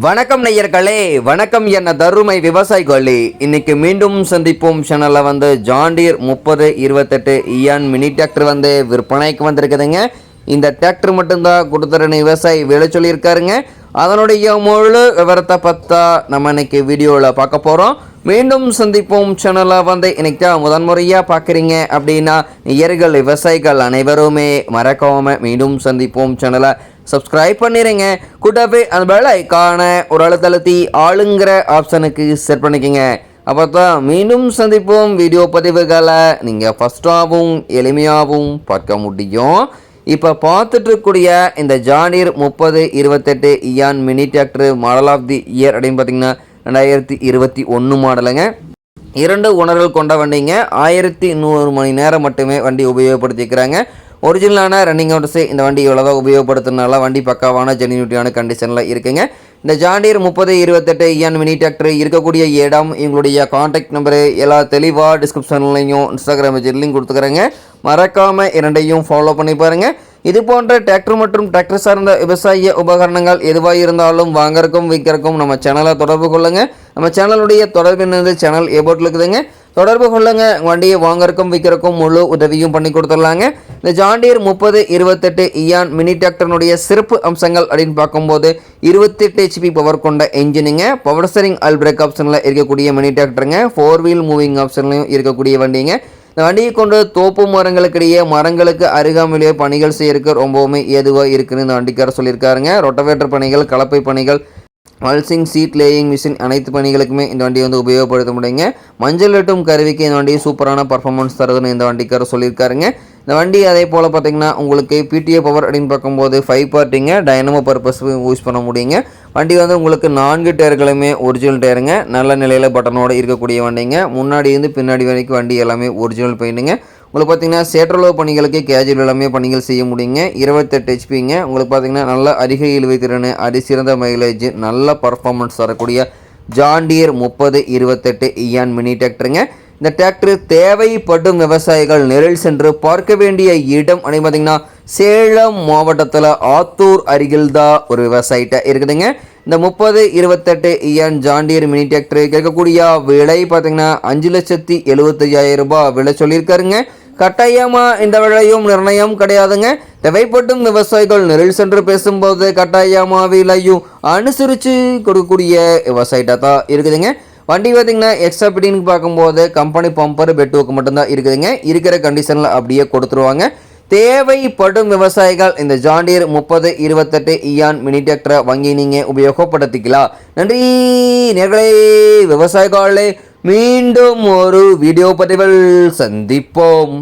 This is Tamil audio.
வணக்கம் நேயர்களே வணக்கம் என்ன தருமை விவசாயிகளே. இன்னைக்கு மீண்டும் சந்திப்போம். சேனலில் வந்து ஜாண்டீர் முப்பது இருபத்தெட்டு இயான் மினி டிராக்டர் வந்து விற்பனைக்கு வந்திருக்குதுங்க. இந்த டிராக்டர் மட்டும்தான் கொடுத்துருன விவசாயி விலை சொல்லியிருக்காருங்க. அதனுடைய முழு விவரத்தை பார்த்தா நம்ம இன்னைக்கு வீடியோவில் பார்க்க போகிறோம் மீண்டும் சந்திப்போம். சேனலை வந்து இன்னைக்கு தான் முதன்முறையாக பார்க்குறீங்க அப்படின்னா நேயர்கள் விவசாயிகள் அனைவருமே மறக்காமல் மீண்டும் சந்திப்போம். சேனலை சப்ஸ்கிரைப் பண்ணிடுங்க கூட்டாப்பே அந்த பெல் ஐக்கான ஒரு அழுத்தழுத்தி ஆளுங்கிற ஆப்ஷனுக்கு செட் பண்ணிக்கோங்க. அப்போ தான் மீண்டும் சந்திப்போம். வீடியோ பதிவுகளை நீங்கள் ஃபஸ்ட்டாகவும் எளிமையாகவும் பார்க்க முடியும். இப்போ பார்த்துட்ருக்கூடிய இந்த ஜானீர் முப்பது இருபத்தெட்டு Ian mini tractor model of the year அப்படின்னு பார்த்தீங்கன்னா ரெண்டாயிரத்தி இருபத்தி ஒன்று மாடலுங்க. இரண்டு உணர்கள் கொண்ட வண்டிங்க. ஆயிரத்தி நூறு மணி நேரம் மட்டுமே வண்டி உபயோகப்படுத்திக்கிறாங்க. ஒரிஜினலான ரன்னிங் ஹவர்ஸே இந்த வண்டி இவ்வளோதான் உபயோகப்படுத்துறதுனால வண்டி பக்காவான ஜெனியூட்டியான கண்டிஷனில் இருக்குங்க. இந்த ஜாண்டியர் முப்பது இருபத்தெட்டு இஎன் மினி டிராக்டர் இருக்கக்கூடிய இடம் எங்களுடைய காண்டாக்ட் நம்பரு எல்லா தெளிவாக டிஸ்கிரிப்ஷன்லையும் இன்ஸ்டாகிராம் லிங்க் கொடுத்துக்கிறேங்க. மறக்காமல் இரண்டையும் ஃபாலோ பண்ணி பாருங்கள் இது போன்ற டிராக்டர் மற்றும் டிராக்டர் சார்ந்த விவசாய உபகரணங்கள் எதுவாக இருந்தாலும் வாங்கறக்கும் விற்கிறக்கும் நம்ம சேனலை தொடர்பு கொள்ளுங்கள் நம்ம சேனலுடைய தொடர்பு என்னது? சேனல் ஏபோட்டில் இருக்குதுங்க. தொடர்பு கொள்ளுங்க. வண்டியை வாங்கறக்கும் விற்கிறக்கும் முழு உதவியும் பண்ணி கொடுத்துடலாங்க. இந்த ஜாண்டியர் முப்பது இருபத்தெட்டு இயான் மினி டிராக்டர்னுடைய சிறப்பு அம்சங்கள் அப்படின்னு பார்க்கும்போது இருபத்தெட்டு ஹெச்பி பவர் கொண்ட என்ஜினுங்க பவர் ஸ்டரிங் அல் பிரேக் ஆப்ஷனில் இருக்கக்கூடிய மினி டிராக்டருங்க. ஃபோர் வீல் மூவிங் ஆப்ஷன்லையும் இருக்கக்கூடிய வண்டிங்க. இந்த வண்டியை கொண்டு தோப்பு மரங்களுக்கிடையே மரங்களுக்கு அருகாமையிலேயே பணிகள் செய்யறதுக்கு ரொம்பவுமே ஏதுவாக இருக்குன்னு இந்த வண்டிக்காரர் சொல்லியிருக்காருங்க. ரொட்டவேட்டர் பணிகள் கலப்பை பணிகள் மல்சிங் சீட் லேயிங் மிஷின் அனைத்து பணிகளுக்குமே இந்த வண்டியை வந்து உபயோகப்படுத்த முடியுங்க. மஞ்சள் வெட்டும் கருவிக்கு இந்த வண்டியை சூப்பரான பர்ஃபார்மன்ஸ் தருதுன்னு இந்த வண்டிக்காரர் சொல்லியிருக்காருங்க. இந்த வண்டி அதே போல் பார்த்தீங்கன்னா உங்களுக்கு பிடிஏ பவர் அப்படின்னு பார்க்கும்போது ஃபைவ் பார்ட்டிங்க டைனமோ பர்பஸ் யூஸ் பண்ண முடியுங்க. வண்டி வந்து உங்களுக்கு நான்கு டயர்களுமே ஒரிஜினல் டயருங்க நல்ல நிலையில் பட்டனோடு இருக்கக்கூடிய வண்டிங்க. முன்னாடி இருந்து பின்னாடி வரைக்கும் வண்டி எல்லாமே ஒரிஜினல் பெயிண்ட்டுங்க உங்களுக்கு பார்த்தீங்கன்னா சேற்றளவு பணிகளுக்கு கேஜுவல் எல்லாமே பணிகள் செய்ய முடியுங்க. இருபத்தெட்டு ஹெச்பிங்க உங்களுக்கு பார்த்தீங்கன்னா நல்ல அதிக இழுவை திறன் அதிசிறந்த மைலேஜ் நல்ல பர்ஃபார்மன்ஸ் தரக்கூடிய ஜாண்டியர் முப்பது இருபத்தெட்டு இயான் மினி டிராக்டருங்க இந்த டிராக்டர் தேவைப்படும் விவசாயிகள் நிழல் சென்று பார்க்க வேண்டிய இடம் அப்படின்னு பார்த்தீங்கன்னா சேலம் மாவட்டத்தில் ஆத்தூர் அருகில் தான் ஒரு விவசாயிட்ட இருக்குதுங்க. இந்த முப்பது இருபத்தெட்டு இயன் ஜாண்டியர் மினி டிராக்டர் கேட்கக்கூடிய விலை பார்த்தீங்கன்னா அஞ்சு லட்சத்தி எழுபத்தையாயிரம் ரூபாய் விலை சொல்லியிருக்காருங்க. கட்டாயமா இந்த விலையும் நிர்ணயம் கிடையாதுங்க. தேவைப்பட்டும் விவசாயிகள் நெருள் சென்று பேசும்போது கட்டாயமா விலையும் அனுசரித்து கொடுக்கக்கூடிய விவசாயிட்டா தான் இருக்குதுங்க. வண்டி பார்த்தீங்கன்னா எக்ஸ்ட்ரா பிடின்னு பார்க்கும்போது கம்பெனி பம்பர் பெட்டுவுக்கு மட்டும்தான் இருக்குதுங்க. இருக்கிற கண்டிஷனில் அப்படியே கொடுத்துருவாங்க. தேவைப்படும் விவசாயிகள் இந்த ஜாண்டியர் முப்பது இருபத்தெட்டு இயான் மினி டிராக்டரை வாங்கி நீங்கள் உபயோகப்படுத்திக்கலாம் நன்றி நேர்களே விவசாயிகளே மீண்டும் ஒரு வீடியோ பதிவில் சந்திப்போம்.